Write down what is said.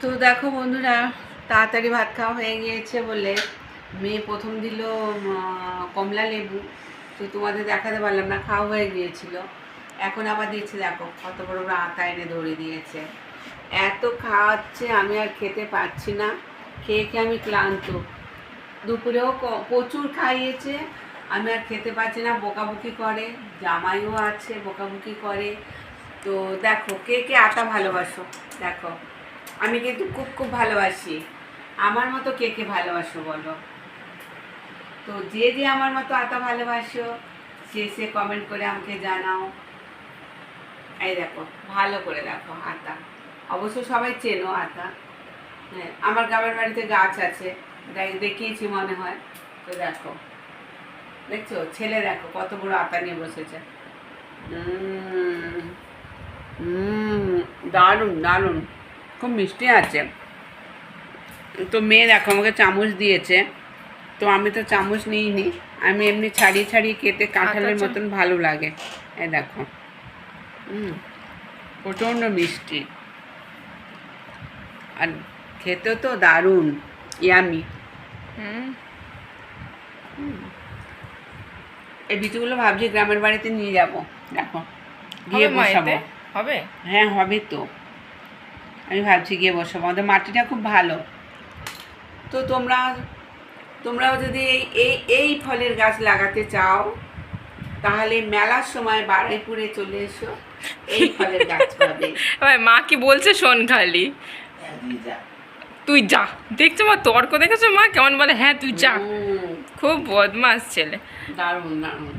তো দেখো বন্ধুরা, তাড়াতাড়ি ভাত খাওয়া হয়ে গিয়েছে বলে মেয়ে প্রথম দিল কমলা লেবু। তো তোমাদের দেখাতে পারলাম না, খাওয়া হয়ে গিয়েছিল। এখন আবার দিচ্ছে দেখো কত বড় বড় আতা এনে ধরে দিয়েছে। এত খাওয়াচ্ছে, আমি আর খেতে পারছি না। খেয়ে খেয়ে আমি ক্লান্ত। দুপুরেও প্রচুর খাইয়েছে, আমি আর খেতে পারছি না, বকাবকি করে। জামাইও আছে, বকাবকি করে। তো দেখো কে কে আটা ভালোবাসো। দেখো আমি কিন্তু খুব খুব ভালোবাসি। আমার মতো কে কে ভালোবাসো বলো? তো যে যে আমার মতো আতা ভালোবাসো সে সে কমেন্ট করে আমাকে জানাও। এই দেখো ভালো করে দেখো আতা। অবশ্য সবাই চেনো আতা। হ্যাঁ আমার গ্রামের বাড়িতে গাছ আছে দেখ দেখিয়েছি মনে হয়। তো দেখো দেখছ? ছেলে দেখো কত বড় আতা নিয়ে বসেছে। উম, দারুণ দারুণ। খুব মিষ্টি আছে। তো মেয়ে দেখো আমাকে চামচ দিয়েছে। তো আমি তো চামচ নিইনি। আমি এমনি ছাড়িয়ে ছাড়িয়ে কেটে কাঁঠালের আচ্ছা। মতন ভালো লাগে। এই দেখো। হুম প্রচণ্ড মিষ্টি। আর খেতে তো দারুণ ইয়ামি। হুম। এই বিচুগুলো ভাবছি গ্রামের বাড়িতে নিয়ে যাব। দেখো গিয়ে বসাবো? হবে? হ্যাঁ হবে তো। আমি ভাবছি গিয়ে বসাবো। আমাদের মাটিটা খুব ভালো। তো তোমরা তোমরাও যদি এই এই ফলের গাছ লাগাতে চাও তাহলে মেলার সময় বারুইপুরে চলে এসো। এই ফলের গাছ পাবে। ভাই মা কি বলছে শোন খালি। তুই যা। দেখছ মা তর্ক দেখেছ মা? কেমন বলে হ্যাঁ তুই যা। খুব বদমাস ছেলে। দারুণ দারুণ।